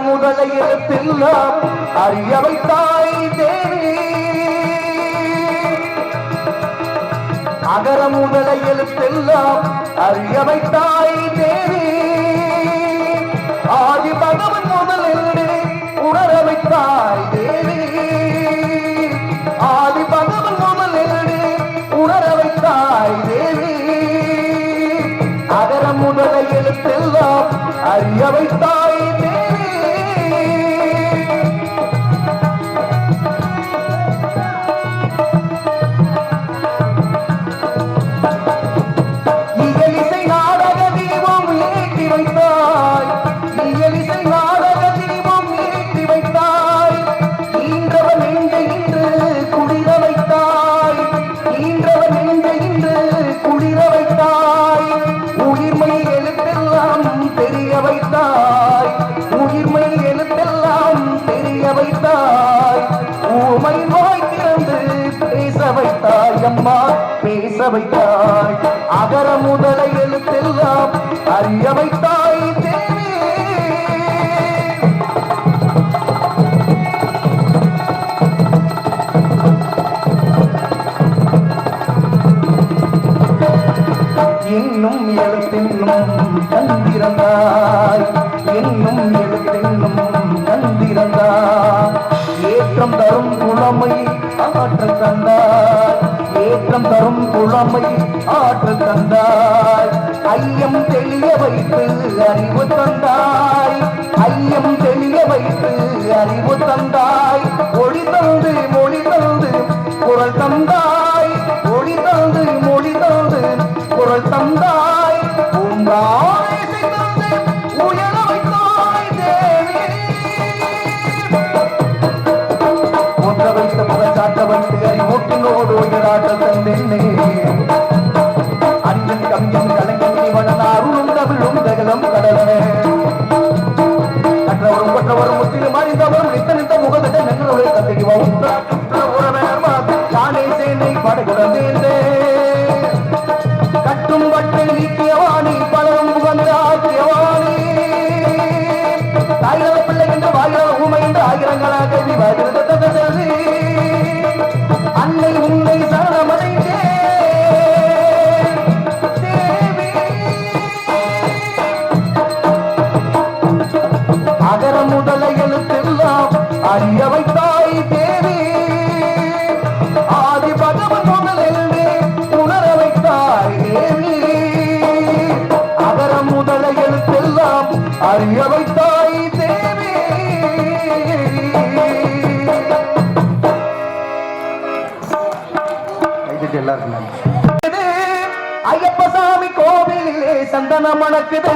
அகர முதல எழுத்தெல்லாம் அறிய வைத்தாய் தேவி அகர முதல எழுத்தெல்லாம் அறிய வைத்தாய் தேவி ஆதி பகவன் முதலில் உணர வைத்தாய் தேவி ஆதி பகவன் முதலில் உணர வைத்தாய் தேவி அகர முதல எழுத்தெல்லாம் அறிய வைத்தாய் கந்திருந்தாய் என்னும் எழுத்தின்னும் கந்திருந்தாய் ஏற்றம் தரும் புலமை ஆற்றல் தந்தாய். ஏற்றம் தரும் புலமை ஆற்றல் தந்தாய். ஐயம் தெளிய வைத்து அறிவு தந்தாய். ஐயம் தெளிய வைத்து அறிவு தந்தாய். ஒளி தந்து மொழி தந்து குரல் தந்தாய். ஒளி தந்து மொழி தந்து குரல் தந்தாய். உண்டா அறிவூட்டினோடு உயராட்ட தந்தென்னே அறிஞன் கவிஞன் கலைஞன் இவனன் அருளும் தமிழும் தகலம் கடலனே கற்றவரும் கொற்றவரும் முற்றிலும் அறிந்தவரும் நித்த நித்த முகதட்ட நின்றவரை கத்திடுவோம் கோவிலிலே சந்தனம் மணக்குது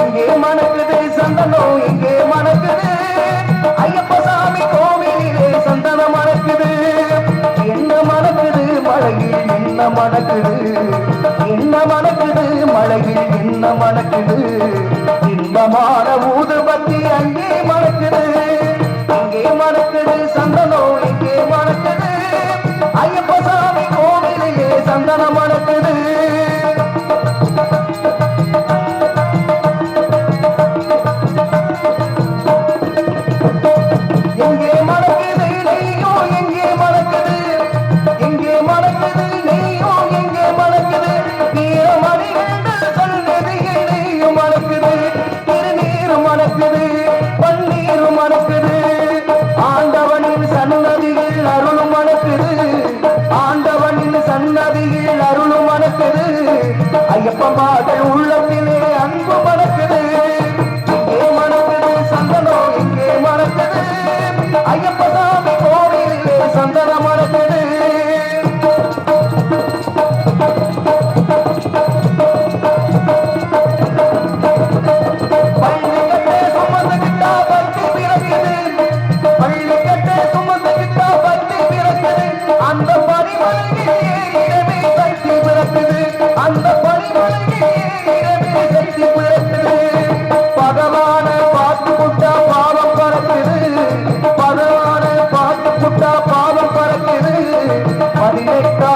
எங்கே மணக்குது சந்தனம் எங்கே மணக்குது. ஐயப்ப சாமி கோவிலே சந்தனம் மணக்குது என்ன மணக்குது மழையில் என்ன மணக்குது? என்ன மணக்குது மழையில் என்ன மணக்குது? Eita!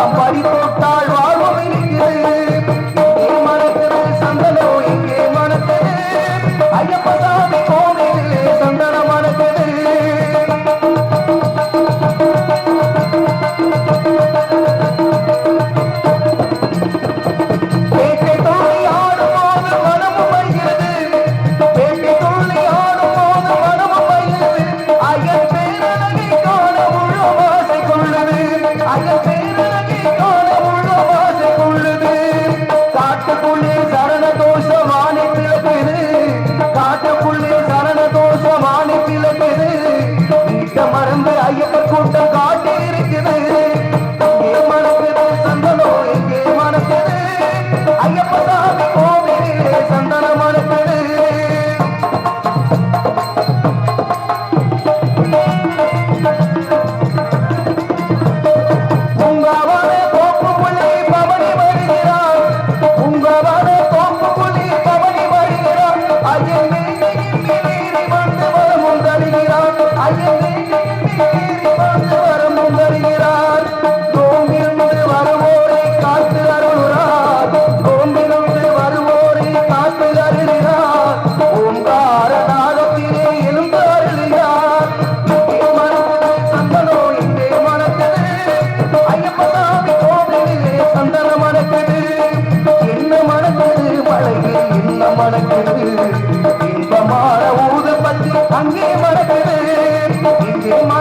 তোমার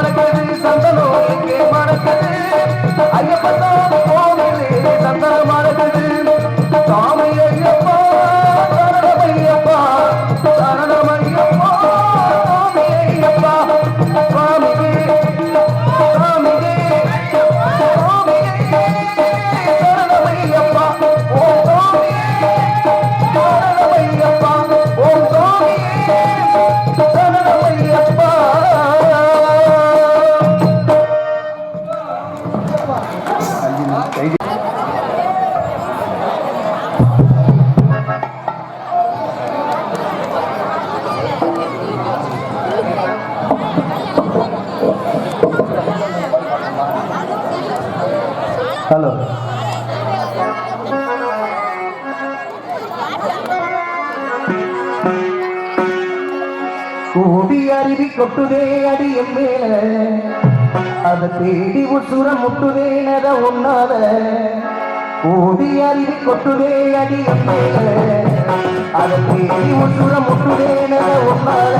அருவி கொட்டுதே அடி என் மேல. அத தேடி உசுர முட்டுதே நத உன்னால ஓதி அருவி கொட்டுதே அடி என் மேல. அத தேடி உசுர முட்டுதே நத உன்னால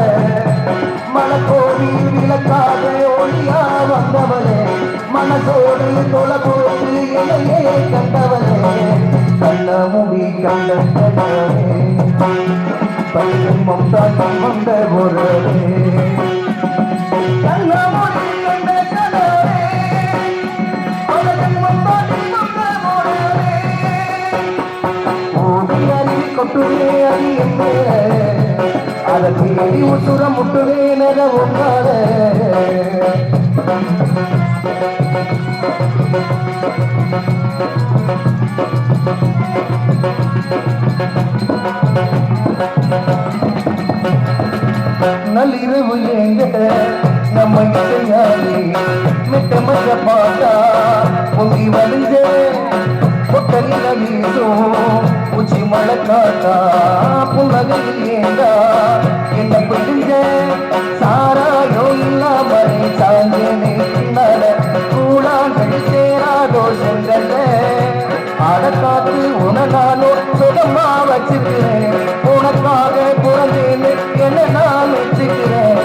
மலக்கோடி விளக்காக ஒளியா வந்தவளே மனசோடு தொலைபோது இலையே கண்டவளே கண்ணமுடி கண்ட தங்கும் மம்தா தங்கந்த ஒருவரே கொட்டுவே அது என்பது அதற்கு எடி உட்டுற முட்டுவே நட ஒன்றாத கையில நம்ம இசையாடி மெட்ட மெட்ட பாட்டா பொங்கி வலிஞ்ச பொட்டலில நீடும் உச்சி மழை காட்டா புன்னகையில் ஏண்டா என்ன பிடிஞ்ச சாராயோ இல்லாமல் சாஞ்சேனே பின்னால கூழாங்கடி சேராதோ செங்கல்ல அடக்காத்து உனதாலோ சுகமா வச்சுக்கிறேன். உனக்காக பிறந்தேன்னு என்ன நான் வச்சுக்கிறேன்.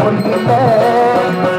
கொண்டிட்ட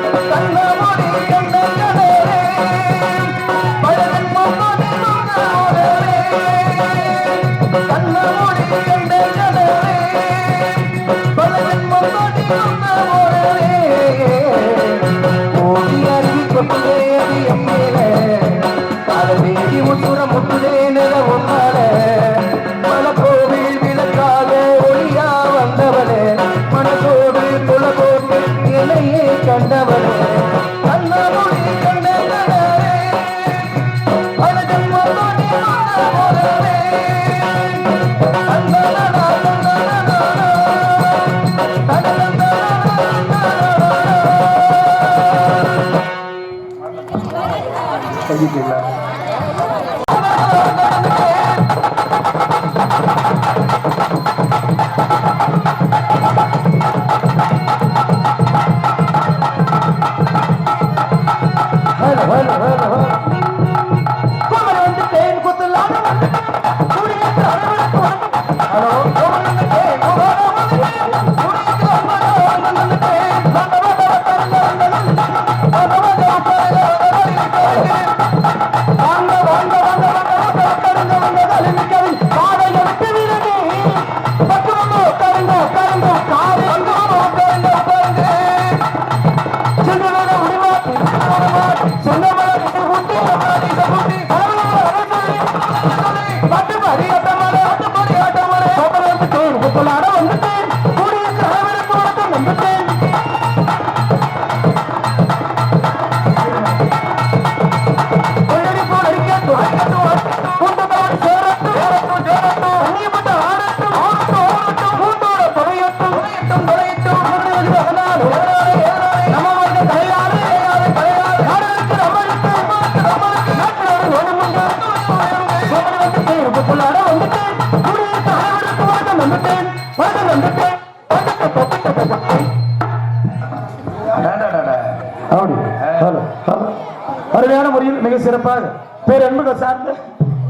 சிறப்பாக பேர் அன்புகள் சார்ந்த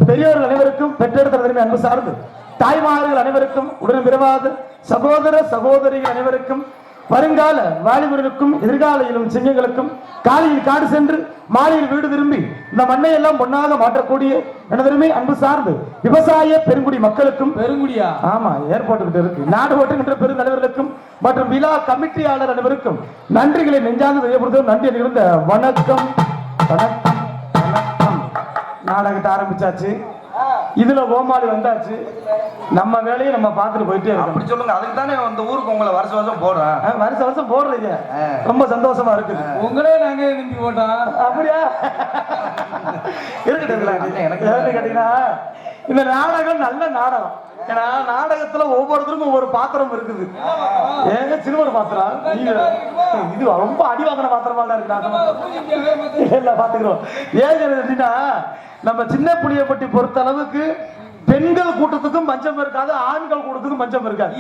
பெரியோர்கள் அனைவருக்கும் பெற்றெடுத்த அன்பு சார்ந்து தாய்மார்கள் அனைவருக்கும் உடன் விரவாது சகோதர சகோதரிகள் அனைவருக்கும் வருங்கால வாலிபர்களுக்கும் எதிர்கால சிங்கங்களுக்கும் காலையில் காடு சென்று மாலையில் வீடு திரும்பி இந்த மண்ணை எல்லாம் பொன்னாக மாற்றக்கூடிய எனதருமே அன்பு சார்ந்து விவசாய பெருங்குடி மக்களுக்கும் பெருங்குடியா? ஆமா ஏர்போர்ட் இருக்கு. நாடு ஓட்டுகின்ற பெருந்தலைவர்களுக்கும் மற்றும் விழா கமிட்டியாளர் அனைவருக்கும் நன்றிகளை நெஞ்சார்ந்து செய்யப்படுத்தும் நன்றி நிகழ்ந்த வணக்கம். வணக்கம். நாடகத்தை ஆரம்பிச்சாச்சு. இதுல கோமாளி வந்தாச்சு. நம்ம வேலையை நம்ம பார்த்துட்டு போயிட்டே இருக்கோம். அப்படி சொல்லுங்க. அதுக்கு தானே அந்த ஊருக்கு உங்களை வருஷம் வருஷம் போடுறேன். ஆ, வருஷம் வருஷம் போடுறீங்க. ரொம்ப சந்தோஷமா இருக்குது. உங்களே நாங்க நம்பி போட்டோம் அப்படியா? இருக்கட்டும். எனக்கு கேட்டீங்கன்னா இந்த நாடகம் நல்ல நாடகம். ஏன்னா நாடகத்துல ஒவ்வொருத்தருக்கும் ஒவ்வொரு பாத்திரம் இருக்குது. ஏங்க சிறுவர் பாத்திரம் இது ரொம்ப அடி வாங்கின பாத்திரமா தான் இருக்கு. நாடகம் பாத்துக்கிறோம். ஏன் அப்படின்னா நம்ம சின்ன புளியப்பட்டி பொறுத்த அளவுக்கு பெண்கள் கூட்டத்துக்கும் பஞ்சம் இருக்காது ஆண்கள் கூட்டத்துக்கும் பஞ்சம் இருக்காது.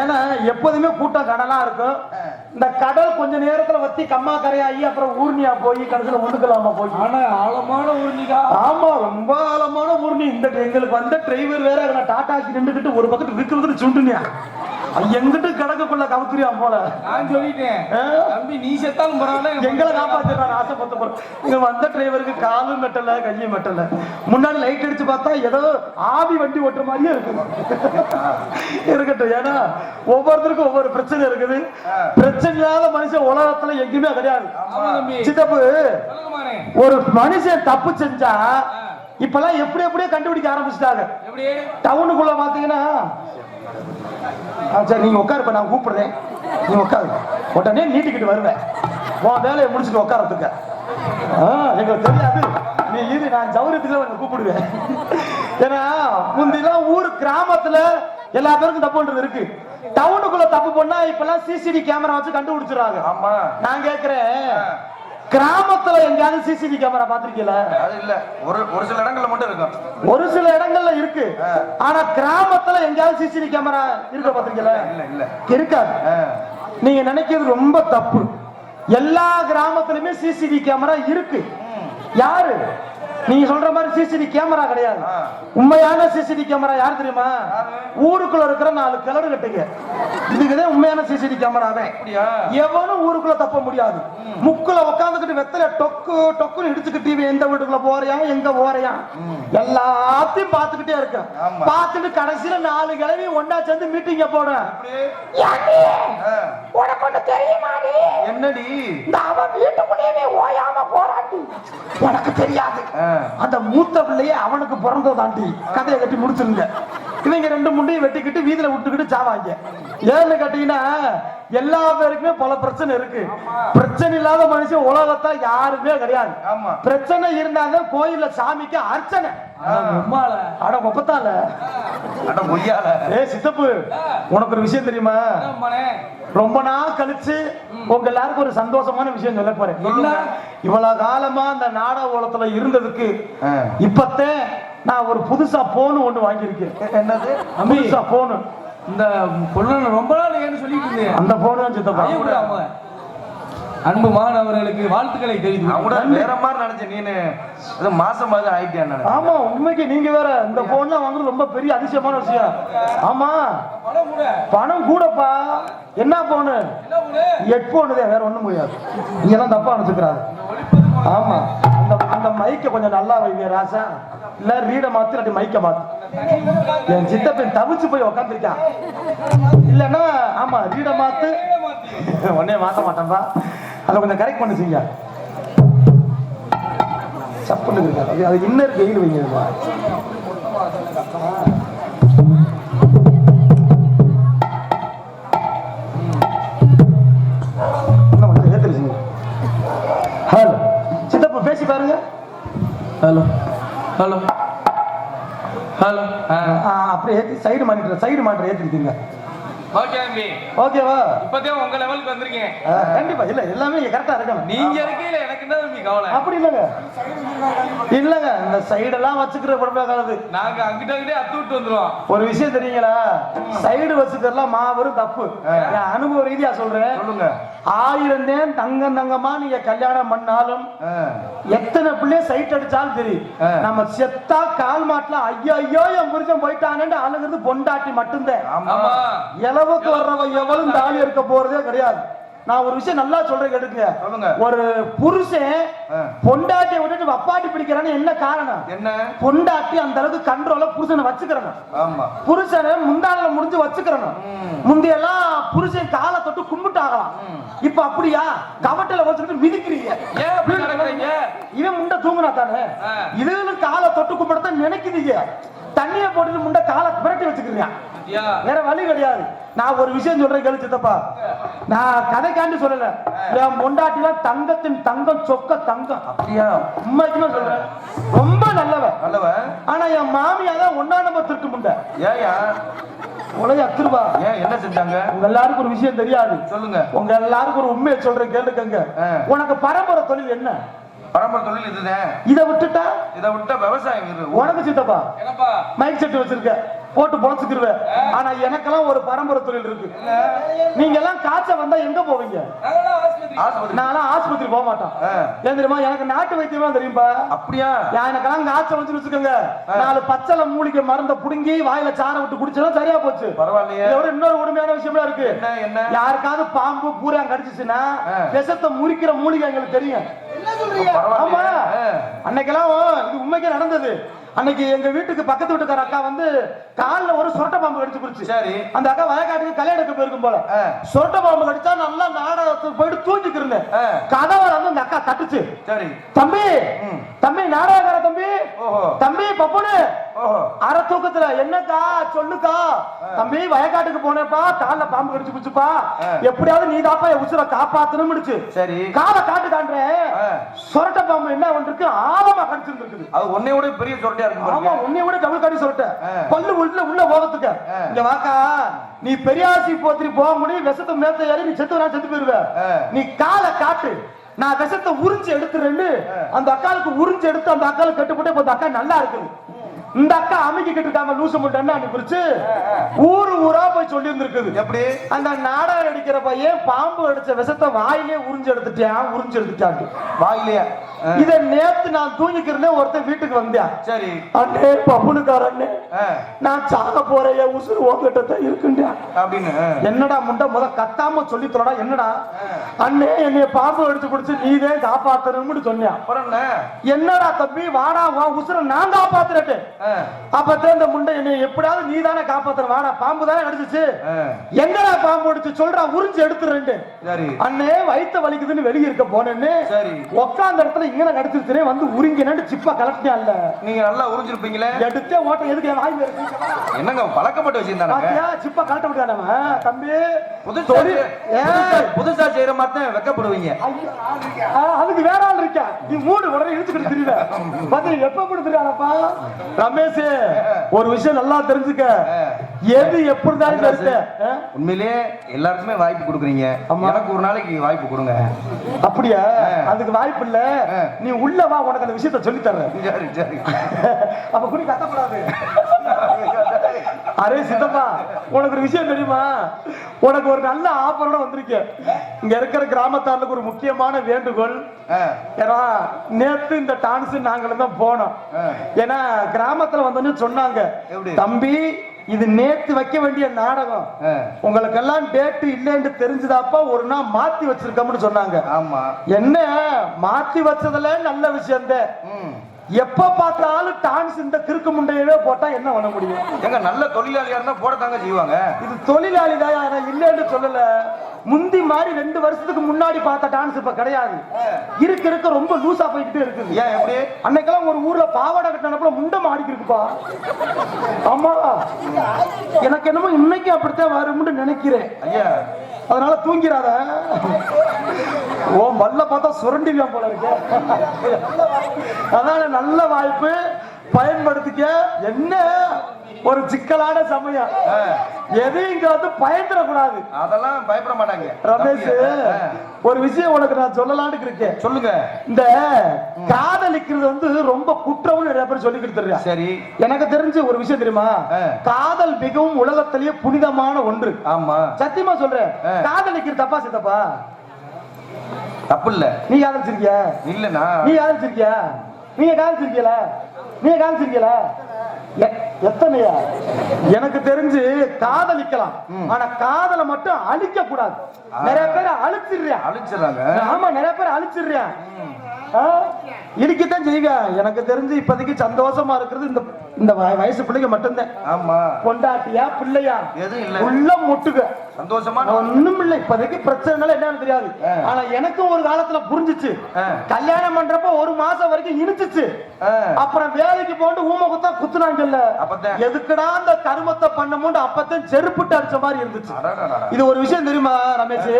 ஏன்னா எப்போதுமே கூட்டம் கடலா இருக்கும். இந்த கடல் கொஞ்ச நேரத்துல வத்தி கம்மா கரையாகி அப்புறம் ஊர்னியா போய் கடைசியில ஒண்ணுக்கலாமா போய். ஆனா ஆழமான ஊர்னிக்கா ஆமா ரொம்ப ஆழமான ஊர்னி இந்த எங்களுக்கு வந்த டிரைவர் வேற டாட்டாக்கு நின்றுக்கிட்டு ஒரு பக்கத்து விற்கிறது சுண்டுனியா எங்கிட்டு கிடக்குள்ள கவுத்துறியா போல. நான் சொல்லிட்டேன்? தம்பி நீ செத்தாலும் பரவாயில்ல எங்களை காப்பாத்திடுறான் ஆசைப்பட்ட போறோம் இங்க வந்த டிரைவருக்கு காலும் மெட்டல கையும் மெட்டல முன்னாடி லைட் அடிச்சு பார்த்தா ஏதோ ஆவி வண்டி ஓட்டுற மாதிரியே இருக்கு. இருக்கட்டும் ஏன்னா ஒவ்வொருத்தருக்கும் ஒவ்வொரு பிரச்சனை இருக்குது. பிரச்சனை இல்லாத மனுஷன் உலகத்துல எங்கேயுமே கிடையாது. சித்தப்பு ஒரு மனுஷன் தப்பு செஞ்சா இப்பெல்லாம் எப்படி எப்படியோ கண்டுபிடிக்க ஆரம்பிச்சிட்டாங்க. டவுனுக்குள்ள பாத்தீங்கன்னா ஆ, சரி நீங்க உட்காருப்ப நான் கூப்பிடுறேன். நீ உட்காரு. உடனே நீட்டிக்கிட்டு வருவேன். உன் வேலையை முடிச்சுட்டு உட்காரத்துக்க. ஆ, எங்களுக்கு தெரியாது. நீ இரு நான் ஜவுரியத்துக்கு வந்து கூப்பிடுவேன். ஏன்னா முந்திலாம் ஊர் கிராமத்துல எல்லா பேருக்கும் தப்பு பண்றது இருக்கு. டவுனுக்குள்ள தப்பு பண்ணா இப்பெல்லாம் சிசிடி கேமரா வச்சு கண்டுபிடிச்சிடுறாங்க. ஆமா. நான் கேக்குறேன். கிராமத்துல எங்கேயாவது சிசிடி கேமரா பாத்திருக்கீங்களா அது இல்ல. ஒரு ஒரு சில இடங்கள்ல மட்டும் இருக்கும். ஒரு சில இடங்கள்ல இருக்கு. ஆனா கிராமத்துல எங்கேயாவது சிசிடி கேமரா இருக்க பாத்திருக்கீங்களா இல்ல இல்ல இருக்காது. நீங்க நினைக்கிறது ரொம்ப தப்பு. எல்லா கிராமத்திலுமே சிசிடி கேமரா இருக்கு. யாரு? நீங்க சொல்ற மாதிரி சிசிடி கேமரா கிடையாது. உண்மையான சிசிடி கேமரா யார் தெரியுமா? ஊருக்குள்ள இருக்கிற நாலு கிளறு கட்டுங்க இதுக்குதான் உண்மையான சிசிடி கேமராவே எவனும் ஊருக்குள்ள தப்ப முடியாது. முக்குல உட்காந்துக்கிட்டு வெத்தல டொக்கு டொக்குன்னு இடிச்சுக்கிட்டு இவன் எந்த வீட்டுக்குள்ள போறியா எங்க போறியா? எல்லாத்தையும் பார்த்துக்கிட்டே இருக்க. ஆமா. பார்த்துட்டு கடைசியில நாலு கிழவி ஒன்னா சேர்ந்து மீட்டிங்க தெரியுமாடி என்னடி? அவன் வீட்டுக்குள்ளேயே ஓயாம போராட்டி உனக்கு தெரியாது. அந்த மூத்த பிள்ளையே அவனுக்கு பிறந்ததாண்டி கதையை கட்டி முடிச்சிருங்க இவங்க ரெண்டு முண்டையும் வெட்டிக்கிட்டு வீதியில விட்டுக்கிட்டு சாவாங்க. ஏன்னு கேட்டீங்கன்னா எல்லா பேருக்குமே பல பிரச்சனை இருக்கு. பிரச்சனை இல்லாத மனுஷன் உலகத்துல யாருமே கிடையாது. பிரச்சனை இருந்தாதான் கோயில்ல சாமிக்கு அர்ச்சனை. அட கொப்பத்தால அட பொய்யால. ஏ சித்தப்பு உனக்கு ஒரு விஷயம் தெரியுமா? ரொம்ப நாள் கழிச்சு உங்க எல்லாருக்கும் ஒரு சந்தோஷமான விஷயம் சொல்ல போறேன்? இவ்வளவு காலமா அந்த நாடக உலகத்துல இருந்ததுக்கு. இப்பத்தே நான் ஒரு புதுசா போன் ஒண்ணு வாங்கியிருக்கேன். என்னது. புதுசா போனு இந்த பொண்ணு ரொம்ப நாள் ஏன்னு சொல்லிட்டு இருந்தேன். அந்த போனு சித்தப்பா. அன்பு மகன் அவர்களுக்கு வாழ்த்துக்களை தெரிவித்து கூட வேற மாதிரி நினைச்சேன் நீனு மாசம் மாதிரி ஆயிட்டேன் ஆமா உண்மைக்கு நீங்க வேற இந்த போன்லாம் வாங்குறது ரொம்ப பெரிய அதிசயமான விஷயம். ஆமா. பணம் கூடப்பா. என்ன போனு ஹெட் போடு வேற ஒண்ணும் முடியாது. நீங்க தான் தப்பா அனுப்பிச்சுக்கிறாரு ஆமா அந்த அந்த மைக்க கொஞ்சம் நல்லா வைங்க ராசா. இல்ல ரீட மாத்து இல்லாட்டி மைக்க மாத்து. என் சித்தப்பன் தவிச்சு போய் உக்காந்துருக்கான். இல்லன்னா ஆமா ரீட மாத்து. உடனே மாத்த மாட்டேன்பா. அதை கொஞ்சம் கரெக்ட் பண்ணி செய்ய சப்புன்னு இருக்காது அது- இன்னருக்கு எயில் கெயில் வைங்க பேசி பாருங்க ஹலோ ஹலோ ஹலோ அப்படியே ஏத்தி சைடு மானிட்டர் சைடு மானிட்டர் ஏத்திருக்கீங்க ஓகே தம்பி ஓகேவா இப்பதான் உங்க லெவலுக்கு வந்திருக்கேன். கண்டிப்பா. இல்ல எல்லாமே கரெக்டா இருக்கணும். நீங்க இருக்கீங்களே எனக்கு என்ன தம்பி கவலை? அப்படி இல்லங்க. இல்லங்க இந்த சைடெல்லாம் வச்சுக்கிற படமாகாது நாங்க அங்கிட்ட அங்கிட்டே அத்து விட்டு வந்துருவோம். ஒரு விஷயம் தெரியுங்களா? சைடு வச்சுக்கிறதுலாம் மாபெரும் தப்பு. அனுபவ ரீதியா சொல்றேன். சொல்லுங்க. ஆயிரம் நேரம் தங்கம் தங்கமா நீங்க கல்யாணம் பண்ணாலும். எத்தனை பிள்ளைய சைட் அடிச்சாலும் சரி. நம்ம செத்தா கால் மாட்டலாம் ஐயோ ஐயோ என் புருஷன் போயிட்டானேன்னு அழுகிறது பொண்டாட்டி மட்டும்தான். இளவு உறவுக்கு வர்றவன் எவளும் தாலி இருக்க போறதே கிடையாது. நான் ஒரு விஷயம் நல்லா சொல்றேன் கேட்டுங்க சொல்லுங்க. ஒரு புருஷன். பொண்டாட்டியை விட்டுட்டு வப்பாட்டி பிடிக்கிறான்னு என்ன காரணம்? என்ன? பொண்டாட்டி அந்த அளவுக்கு கண்ட்ரோல புருஷனை வச்சுக்கிறணும். ஆமா. புருஷனை முந்தானில முடிஞ்சு வச்சுக்கிறணும். முந்தையெல்லாம் புருஷன் காலை தொட்டு கும்பிட்டாகலாம். இப்ப அப்படியா? கவட்டில வச்சுட்டு மிதிக்கிறீங்க. இவன் முண்டை தூங்குனா தானே. இதுகளும் காலை தொட்டு கும்பிடத்தான் நினைக்குதுங்க. தண்ணியை போட்டுட்டு முண்டை காலை புரட்டி வச்சுக்கிறீங்க. வேற வழி கிடையாது. நான் ஒரு விஷயம் சொல்றேன் கேளு சித்தப்பா. நான் கதைக்காண்டி சொல்லல. என் பொண்டாட்டில தங்கத்தின் தங்கம் சொக்க தங்கம். அப்படியா? உண்மைக்குமே சொல்றேன். ரொம்ப நல்லவ நல்லவ ஆனா என் மாமியா தான் ஒன்னா நம்பர் திருட்டு முண்டை. ஏயா? உலக அத்துருவா. ஏன் என்ன செஞ்சாங்க? உங்க எல்லாருக்கும் ஒரு விஷயம் தெரியாது. சொல்லுங்க. உங்க எல்லாருக்கும் ஒரு உண்மையை சொல்றேன் கேளுக்கங்க. உனக்கு பரம்பரை தொழில் என்ன? பரம்பரை தொழில் இதுதான் இதை விட்டுட்டா? இதை விட்டா விவசாயம் உனக்கு சித்தப்பா? என்னப்பா? மைக் செட் வச்சிருக்க. போட்டு பொழைச்சுக்கிருவேன் ஆனா எனக்கெல்லாம் ஒரு பரம்பரை தொழில் இருக்கு. நீங்க எல்லாம் காய்ச்சல் வந்தா எங்க போவீங்க? ஆஸ்பத்திரி நான்லாம் ஆஸ்பத்திரி போக மாட்டோம். ஏன் தெரியுமா? எனக்கு நாட்டு வைத்தியமா தெரியும்பா? அப்படியா? எனக்கெல்லாம் காய்ச்சல் வந்து வச்சுக்கோங்க. நாலு பச்சளை மூலிகை மருந்த புடுங்கி வாயில சாரை விட்டு குடிச்சா சரியா போச்சு. பரவாயில்லையே. இதோட இன்னொரு உண்மையான விஷயமா இருக்கு. என்ன என்ன? யாருக்காவது பாம்பு பூரா கடிச்சிச்சுன்னா. விஷத்தை முறிக்கிற மூலிகை எங்களுக்கு தெரியும். ஆமா. அன்னைக்கெல்லாம் இது உண்மைக்கே நடந்தது. அன்னைக்கு எங்க வீட்டுக்கு பக்கத்து வீட்டுக்கார அக்கா வந்து கால்ல ஒரு சொரட்ட பாம்பு கடிச்சு குடிச்சு சரி. அந்த அக்கா வயக்காட்டுக்கு கல்யாணம் எடுக்க போயிருக்கும் போல. சொரட்ட பாம்பு கடிச்சா நல்லா நாடகத்துக்கு போயிட்டு தூங்கிட்டு இருந்தேன். ஆ. கதவை வந்து அந்த அக்கா தட்டுச்சு. சரி. தம்பி. தம்பி நாடகக்கார தம்பி. ஓஹோ. தம்பி பப்புனு. ஓஹோ. அரை தூக்கத்துல என்னக்கா சொல்லுக்கா. தம்பி வயக்காட்டுக்கு போனேப்பா கால்ல பாம்பு கடிச்சு குச்சுப்பா. எப்படியாவது நீ தாப்பா என் உசுரை காப்பாத்தணும் முடிச்சு. சரி. காலை காட்டு காட்டுறேன். சொரட்ட பாம்பு என்ன பண்ணிருக்கு ஆழமா கடிச்சிருந்துருக்குது அது உன்னை விட பெரிய சொரட்டியா இருக்கும் ஆமா. உன்னை விட டபுள் கடி ஆ. பல்லு உள்ள உள்ள போகிறதுக்கு ஆ. இங்க வாக்கா நீ பெரியாசி போத்திரி போக முடியும் விஷத்தை மேத்த ஏறி நீ செத்து நான் செத்து போயிருவ. நீ காலை காட்டு நான் விஷத்தை உறிஞ்சு எடுத்துறேன்னு அந்த அக்காளுக்கு உறிஞ்சு எடுத்து அந்த அக்காளுக்கு கட்டுப்பட்டு இப்ப அந்த அக்கா நல்லா இருக்குது இந்த அக்கா அமைக்கிட்டு இருக்காம லூசு முட்டை குறிச்சு ஊரு ஊரா போய் சொல்லி இருந்திருக்குது எப்படி? அந்த நாடகம் நடிக்கிற பையன் பாம்பு அடிச்ச விஷத்தை வாயிலே உறிஞ்சு எடுத்துட்டான் உறிஞ்சு எடுத்துட்டான் வாயிலையா ஆ. இத நேத்து நான் தூங்கிக்கிறேன் ஒருத்தன் வீட்டுக்கு வந்தேன் சரி. அண்ணே பப்புனுக்காரண்ணே. நான் சாக போறேன் உசுறு உங்ககிட்ட தான் இருக்குண்டா. அப்படின்னு. என்னடா முண்டை முத கத்தாம சொல்லி தொலைடா என்னடா? அண்ணே என்னைய பாம்பு அடிச்சு பிடிச்சு நீதே காப்பாத்தணும்னு சொன்னான் அப்புறம் என்னடா தம்பி வாடா வா உசுர நான் காப்பாத்துறேன் ஆ. அப்பதான் இந்த முண்டை என்னை எப்படியாவது நீ தானே காப்பாத்துற வாடா பாம்பு தானே அடிச்சிச்சு. எங்கடா பாம்பு அடிச்சு சொல்றா உறிஞ்சு எடுத்துறேன் அண்ணே வயித்த வலிக்குதுன்னு வெளிய இருக்க போனேன்னு. உட்காந்த இடத்துல இங்க கடிச்சிருச்சுனே வந்து உறிங்கினு சிப்பா கலட்டியான்ல நீங்க நல்லா உறிஞ்சிருப்பீங்களே எடுத்தே ஓட்ட எதுக்கு என் வாய் என்னங்க பழக்கப்பட்டு வச்சிருந்தாங்க சிப்பா கலட்ட விட்டானவ தம்பி. புதுசா புதுசா- செய்யற மாதிரி தான் வெக்கப்படுவீங்க. அதுக்கு வேற ஆள் இருக்கா? நீ மூடு உடனே இழுத்துக்கிட்டு தெரியல பாத்தி எப்ப படுத்துறானப்பா ரமேஷ் ஒரு விஷயம் நல்லா தெரிஞ்சுக்க. எது எப்படி தான் உண்மையிலேயே எல்லாருக்குமே வாய்ப்பு கொடுக்குறீங்க. எனக்கு ஒரு நாளைக்கு வாய்ப்பு கொடுங்க. அப்படியா. அதுக்கு வாய்ப்பு இல்ல. நீ உள்ள வா உனக்கு அந்த விஷயத்த சொல்லி தர்றேன். சரி சரி. அப்ப குடி கத்தப்படாது அரே சித்தப்பா உனக்கு ஒரு விஷயம் தெரியுமா? உனக்கு ஒரு நல்ல ஆஃபரோட வந்திருக்கேன். இங்க இருக்கிற கிராமத்தாருக்கு ஒரு முக்கியமான வேண்டுகோள். ஏன்னா நேத்து இந்த டான்ஸ் நாங்களும் தான் போனோம். ஏன்னா கிராமத்துல வந்தோன்னு சொன்னாங்க? தம்பி இது நேத்து வைக்க வேண்டிய நாடகம். உங்களுக்கெல்லாம் டேட்டு இல்லைன்னு தெரிஞ்சுதாப்பா ஒரு நாள் மாத்தி வச்சிருக்கோம்னு சொன்னாங்க. ஆமா. என்ன? மாத்தி வச்சதுல நல்ல விஷயம். எப்ப பார்த்தாலும் டான்ஸ் இந்த கிறுக்கு முண்டையவே போட்டா என்ன பண்ண முடியும்? எங்க நல்ல தொழிலாளியா இருந்தா போடத்தாங்க செய்வாங்க. இது தொழிலாளி தான் இல்லைன்னு சொல்லல. முந்தி மாதிரி ரெண்டு வருஷத்துக்கு முன்னாடி பார்த்த டான்ஸ் இப்ப கிடையாது. இருக்க இருக்க ரொம்ப லூசா போய்கிட்டே இருக்குது. ஏன் எப்படி? அன்னைக்கெல்லாம் ஒரு ஊர்ல பாவாடை கட்டினப்பல முண்டம் ஆடிக்கு இருக்குப்பா. ஆமா. எனக்கு என்னமோ இன்னைக்கு அப்படித்தான் வரும்னு நினைக்கிறேன். ஐயா அதனால தூங்கிறாத ஓ வல்ல பார்த்தா சுரண்டிடுவான் போல இருக்கு. அதனால நல்ல வாய்ப்பு பயன்படுத்திக்க. என்ன? ஒரு சிக்கலான சமயம். எதையும் இங்க வந்து பயந்துடக்கூடாது. அதெல்லாம் பயப்பட மாட்டாங்க. ரமேஷ். ஒரு விஷயம் உனக்கு நான் சொல்லலாம்னு இருக்கேன். சொல்லுங்க. இந்த காதலிக்கிறது வந்து ரொம்ப குற்றம்னு நிறைய பேர் சொல்லி கொடுத்துருக்கா சரி. எனக்கு தெரிஞ்ச ஒரு விஷயம் தெரியுமா. காதல் மிகவும் உலகத்திலேயே புனிதமான ஒன்று. ஆமா. சத்தியமா சொல்றேன். காதலிக்கிறது தப்பா சித்தப்பா? தப்பு இல்ல நீ காதலிச்சிருக்கியா? இல்லண்ணா. நீ காதலிச்சிருக்கியா? நீங்க காதலிச்சிருக்கீல நீங்க காதலிச்சிருக்கீல எ- எத்தனையா? எனக்கு தெரிஞ்சு காதலிக்கலாம். ஆனா காதலை மட்டும் அழிக்க கூடாது நிறைய பேர் அழிச்சிடுறியா அழிச்சிடறாங்க. ஆமா நிறைய பேர் அழிச்சிடுறியா இடிக்கத்தான் செய்வ எனக்கு தெரிஞ்சு இப்போதைக்கு சந்தோஷமா இருக்கிறது இந்த இந்த வய- வயசு பிள்ளைங்க மட்டும்தான் ஆமா பொண்டாட்டியா பிள்ளையா உள்ள முட்டுக சந்தோஷமா ஒண்ணும் இல்ல இப்போதைக்கு பிரச்சனை என்னன்னு தெரியாது. ஆனா எனக்கும் ஒரு காலத்துல புரிஞ்சுச்சு. கல்யாணம் பண்றப்ப ஒரு மாசம் வரைக்கும் இனிச்சுச்சு. அப்புறம் வேலைக்கு போட்டு ஊமை குத்தா குத்துனாங்கல்ல. எதுக்குடா அந்த கருமத்தை பண்ணமுண்டு அப்பதான் செருப்புட்டு அடிச்ச மாதிரி இருந்துச்சு. இது ஒரு விஷயம் தெரியுமா ரமேஷ்.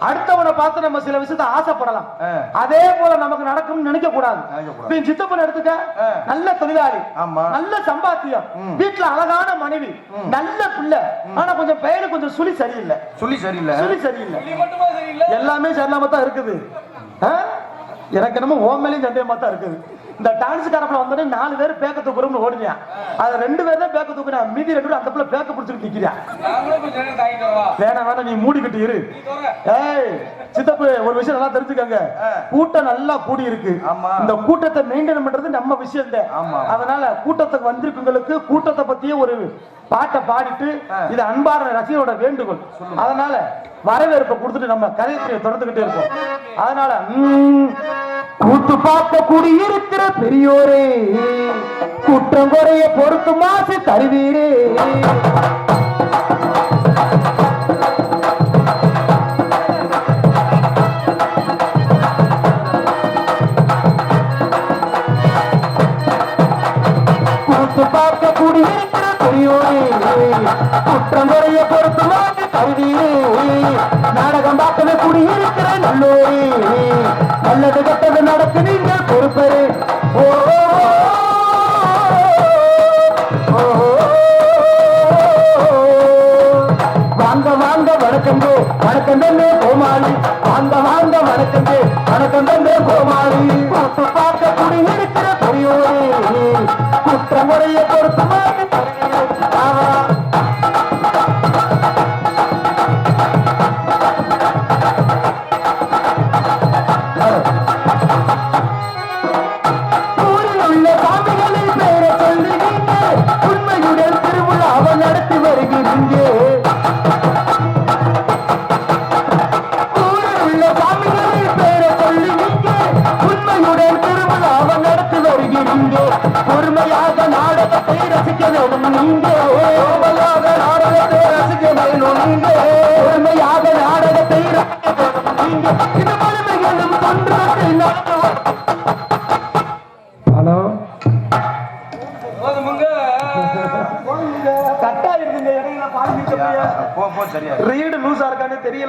அடுத்தவனை பார்த்து நம்ம சில விஷயத்தை ஆசைப்படலாம். அதே போல நமக்கு நடக்கும்னு நினைக்க கூடாது சித்தப்பன் எடுத்துக்க. நல்ல தொழிலாளி ஆமா. நல்ல சம்பாத்தியம் வீட்டுல அழகான மனைவி நல்ல பிள்ளை. ஆனா கொஞ்சம் பெயரு கொஞ்சம் சுழி சரியில்லை. சொல்லி சரியில்லை. சுழி சரியில்லை. எல்லாமே சரியில்லாம தான் இருக்குது? எனக்கு என்னமோ ஓம் மேலேயும் சந்தேகமா தான் இருக்குது. இந்த டான்ஸ் காரப்பில் வந்தோடனே நாலு பேர் பேக்க தூக்குறோம்னு ஓடுனியா அது ரெண்டு பேர் தான் பேக்க தூக்குனா மீதி ரெண்டு பேரும் அந்த பிள்ளை பேக்க பிடிச்சிட்டு நிக்கிறியா வேணாம் வேணாம் நீ மூடிக்கிட்டு இரு. ஏய் சித்தப்பு ஒரு விஷயம் நல்லா தெரிஞ்சுக்கங்க. கூட்டம் நல்லா கூடி இருக்கு. இந்த கூட்டத்தை மெயின்டைன் பண்றது நம்ம விஷயம் தான். அதனால கூட்டத்துக்கு வந்திருக்கவங்களுக்கு கூட்டத்தை பத்தியே ஒரு பாட்டை பாடிட்டு இது அன்பான ரசிகரோட வேண்டுகோள். அதனால வரவேற்பை கொடுத்துட்டு நம்ம கதையை தொடர்ந்துகிட்டே இருக்கோம் அதனால கூத்து பார்க்க குடியிருக்கிற பெரியோரே குற்றம் குறைய பொறுத்து மாசு தருவீரே. கூத்து பார்க்க குடியிருக்கிற பெரியோரே குற்றம் குறைய பொறுத்து மாசு நாடகம் பார்க்கவே குடியிருக்கிற நல்லோரி. நல்லது கெட்டது நடக்கு நீங்கள் பொறுப்பரு. ஓ வாங்க வாங்க வணக்கம் வணக்கம் தந்தே கோமாளி. வாங்க வாங்க வணக்கம் வணக்கம் தந்தே கோமாளி. கூத்து பார்க்க குடியிருக்கிற பெரியோரே. குற்றமுறைய பொறுத்து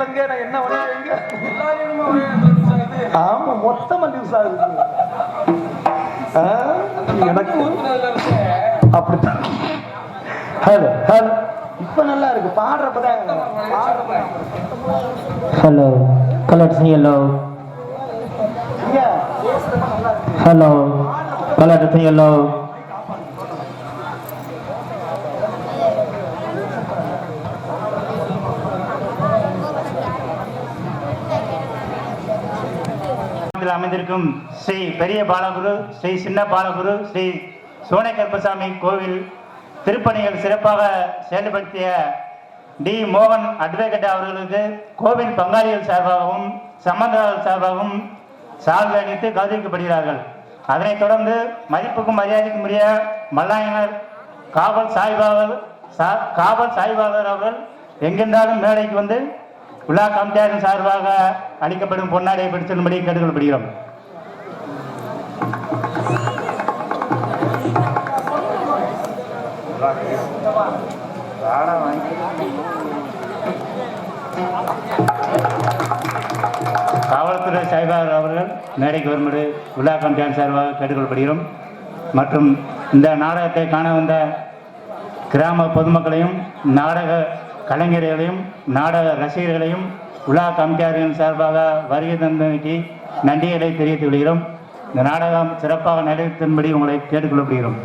தெரியலங்க நான் என்ன பண்ணுவீங்க ஆமா மொத்தமா லூசா இருக்கு ஆ, எனக்கு? அப்படித்தான். Hello hello. இப்ப நல்லா இருக்கு. பாடுறப்பதான். Hello, colored say hello. ஐயா, Hello, colored அமைந்திருக்கும் ஸ்ரீ பெரிய பாலகுரு ஸ்ரீ சின்ன பாலகுரு ஸ்ரீ சோனை கருப்பசாமி கோவில் திருப்பணிகள் சிறப்பாக செயல்படுத்திய டி மோகன் அட்வொகேட் அவர்களுக்கு கோவில் பங்காளிகள் சார்பாகவும் சம்பந்தர்கள் சார்பாகவும் சால்வை அளித்து கௌரவிக்கப்படுகிறார்கள். அதனைத் தொடர்ந்து மதிப்புக்கும் மரியாதைக்கும் உரிய மல்லாயினர் காவல் சாய்பாளர் காவல் சாய்பாளர் அவர்கள் எங்கிருந்தாலும் மேடைக்கு வந்து உலா கமிட்டியாரின் சார்பாக அளிக்கப்படும் பொன்னாடையை பிடிச்சபடி கேட்டுக்கொள்ளப்படுகிறோம் காவல்துறை சாய்பாளர் அவர்கள் மேடைக்கு வரும்படி உலா கமிட்டியார் சார்பாக கேட்டுக்கொள்ளப்படுகிறோம் மற்றும் இந்த நாடகத்தை காண வந்த கிராம பொதுமக்களையும் நாடக கலைஞர்களையும் நாடக ரசிகர்களையும் உலா கமிட்டியாரின் சார்பாக வருகை தந்தமைக்கு நன்றிகளை தெரிவித்து விடுகிறோம் இந்த நாடகம் சிறப்பாக நடைபெறும்படி உங்களை கேட்டுக்கொள்ளப்படுகிறோம்